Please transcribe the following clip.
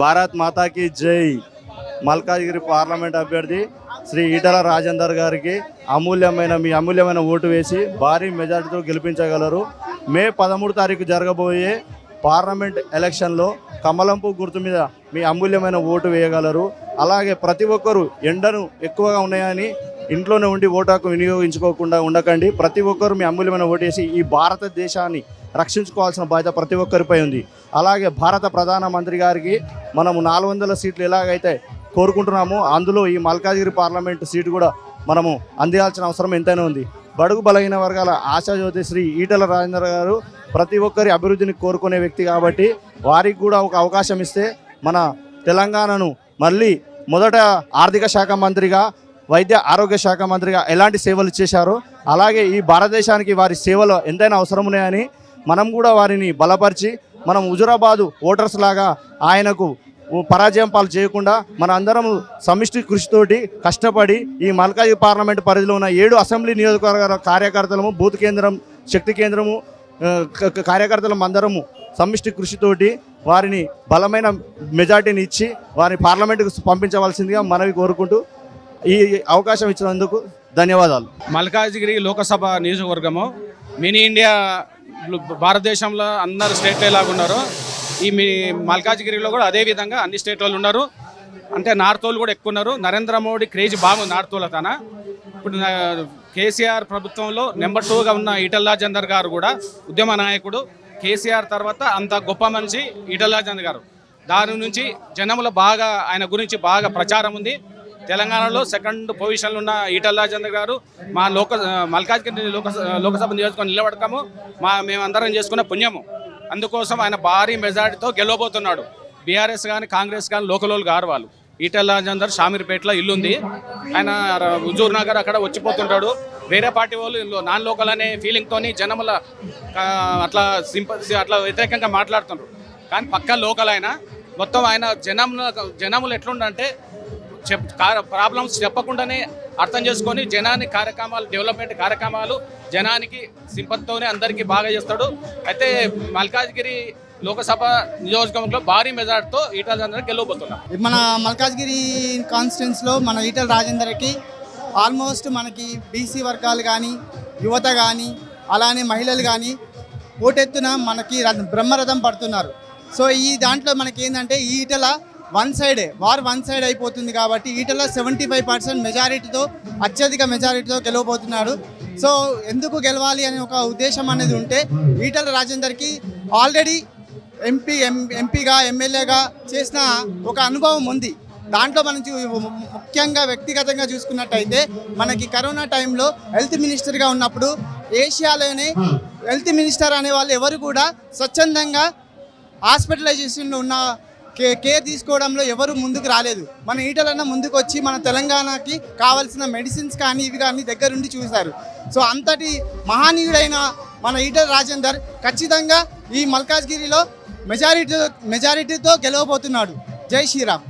భారత్ మాతాకి జై. మల్కాజ్గిరి పార్లమెంట్ అభ్యర్థి శ్రీ ఈటల రాజేందర్ గారికి అమూల్యమైన మీ అమూల్యమైన ఓటు వేసి భారీ మెజార్టీతో గెలిపించగలరు. మే పదమూడు తారీఖు జరగబోయే పార్లమెంట్ ఎలక్షన్లో కమలంపు గుర్తు మీద మీ అమూల్యమైన ఓటు వేయగలరు. అలాగే ప్రతి ఒక్కరూ ఎండను ఎక్కువగా ఉన్నాయని ఇంట్లోనే ఉండి ఓటాకు వినియోగించుకోకుండా ఉండకండి. ప్రతి ఒక్కరు మీ అమూల్యమైన ఓటేసి ఈ భారతదేశాన్ని రక్షించుకోవాల్సిన బాధ్యత ప్రతి ఒక్కరిపై ఉంది. అలాగే భారత ప్రధానమంత్రి గారికి మనము నాలుగు వందల సీట్లు ఎలాగైతే కోరుకుంటున్నామో అందులో ఈ మల్కాజ్గిరి పార్లమెంట్ సీటు కూడా మనము అందించాల్సిన అవసరం ఎంతైనా ఉంది. బడుగు బలహీన వర్గాల ఆశాజ్యోతి శ్రీ ఈటల రాజేంద్ర గారు ప్రతి ఒక్కరి అభివృద్ధిని కోరుకునే వ్యక్తి కాబట్టి వారికి కూడా ఒక అవకాశం ఇస్తే మన తెలంగాణను మళ్ళీ మొదట ఆర్థిక శాఖ మంత్రిగా వైద్య ఆరోగ్య శాఖ మంత్రిగా ఎలాంటి సేవలు చేశారో? అలాగే ఈ భారతదేశానికి వారి సేవలు ఎంతైనా అవసరం ఉన్నాయని మనం కూడా వారిని బలపరిచి మనం హుజురాబాదు ఓటర్స్ లాగా ఆయనకు పరాజయం పాలు చేయకుండా మన అందరం సమిష్టి కృషితోటి కష్టపడి ఈ మల్కాజీ పార్లమెంట్ పరిధిలో ఉన్న ఏడు అసెంబ్లీ నియోజకవర్గాల కార్యకర్తలము బూత్ కేంద్రం శక్తి కేంద్రము కార్యకర్తలం అందరము సమిష్టి కృషితోటి వారిని బలమైన మెజార్టీని ఇచ్చి వారిని పార్లమెంటుకు పంపించవలసిందిగా మనవి కోరుకుంటూ ఈ అవకాశం ఇచ్చినందుకు ధన్యవాదాలు. మల్కాజ్గిరి లోకసభ నియోజకవర్గము మినీ ఇండియా భారతదేశంలో అందరు స్టేట్ లాగా ఉన్నారు. ఈ మీ మల్కాజ్గిరిలో కూడా అదే విధంగా అన్ని స్టేట్ వాళ్ళు ఉన్నారు. అంటే నార్త్ వాళ్ళు కూడా ఎక్కువ ఉన్నారు. నరేంద్ర మోడీ క్రేజ్ బాగుంది నార్త్ వాళ్ళ తన. ఇప్పుడు కేసీఆర్ ప్రభుత్వంలో నెంబర్ టూగా ఉన్న ఈటల్ రాజేందర్ గారు కూడా ఉద్యమ నాయకుడు. కేసీఆర్ తర్వాత అంత గొప్ప మనిషి ఈటల్ రాజేందర్ గారు. దాని నుంచి జనముల బాగా ఆయన గురించి బాగా ప్రచారం ఉంది. తెలంగాణలో సెకండ్ పొజిషన్లో ఉన్న ఈటల్ రాజేంద్ర గారు మా లోక మల్కాజ్గిరి లోక లోకసభ నియోజకవర్గం నిలబడకము. మా మేమందరం చేసుకున్న పుణ్యము. అందుకోసం ఆయన భారీ మెజార్టీతో గెలవబోతున్నాడు. బీఆర్ఎస్ కానీ కాంగ్రెస్ కానీ లోకలోలు గారు వాళ్ళు. ఈటల్ రాజేందర్ షామీర్పేటలో ఇల్లుంది ఆయన హుజూర్ నగర్ అక్కడ వచ్చిపోతుంటాడు. వేరే పార్టీ వాళ్ళు నాన్ లోకల్ అనే ఫీలింగ్తోని జనముల అట్లా సింపతి అట్లా వ్యతిరేకంగా మాట్లాడుతున్నారు కానీ పక్క లోకల్ ఆయన. మొత్తం ఆయన జనముల జనములు ఎట్లుండంటే చెప్ ప్రాబ్లమ్స్ చెప్పకుండానే అర్థం చేసుకొని జనాన్ని కార్యక్రమాలు డెవలప్మెంట్ కార్యక్రమాలు జనానికి సింపతితోనే అందరికీ బాగా చేస్తాడు. అయితే మల్కాజ్గిరి లోకసభ నియోజకవర్గంలో భారీ మెజార్టీతో ఈటల రాజేందర్ గెలవబోతున్నాం. మన మల్కాజ్గిరి కాన్స్టిట్యున్స్లో మన ఈటల రాజేందర్కి ఆల్మోస్ట్ మనకి బీసీ వర్గాలు కానీ యువత కానీ అలానే మహిళలు కానీ ఓటెత్తున మనకి బ్రహ్మరథం పడుతున్నారు. సో ఈ దాంట్లో మనకి ఏంటంటే ఈటల వన్ సైడే వార్ వన్ సైడ్ అయిపోతుంది కాబట్టి ఈటల సెవెంటీ ఫైవ్ పర్సెంట్ మెజారిటీతో అత్యధిక మెజారిటీతో గెలవబోతున్నాడు. సో ఎందుకు గెలవాలి అనే ఒక ఉద్దేశం అనేది ఉంటే ఈటల రాజేందర్కి ఆల్రెడీ ఎంపీ ఎం ఎంపీగా ఎమ్మెల్యేగా చేసిన ఒక అనుభవం ఉంది. దాంట్లో మనం ముఖ్యంగా వ్యక్తిగతంగా చూసుకున్నట్టయితే మనకి కరోనా టైంలో హెల్త్ మినిస్టర్గా ఉన్నప్పుడు ఏషియాలోనే హెల్త్ మినిస్టర్ అనే వాళ్ళు ఎవరు కూడా స్వచ్ఛందంగా హాస్పిటలైజేషన్లో ఉన్న కే కేర్ తీసుకోవడంలో ఎవరు ముందుకు రాలేదు. మన ఈటలన్న ముందుకు వచ్చి మన తెలంగాణకి కావాల్సిన మెడిసిన్స్ కానీ ఇవి కానీ దగ్గరుండి చూశారు. సో అంతటి మహానీయుడైన మన ఈటల రాజేందర్ ఖచ్చితంగా ఈ మల్కాజ్గిరిలో మెజారిటీ మెజారిటీతో గెలవబోతున్నాడు. జై శ్రీరామ్.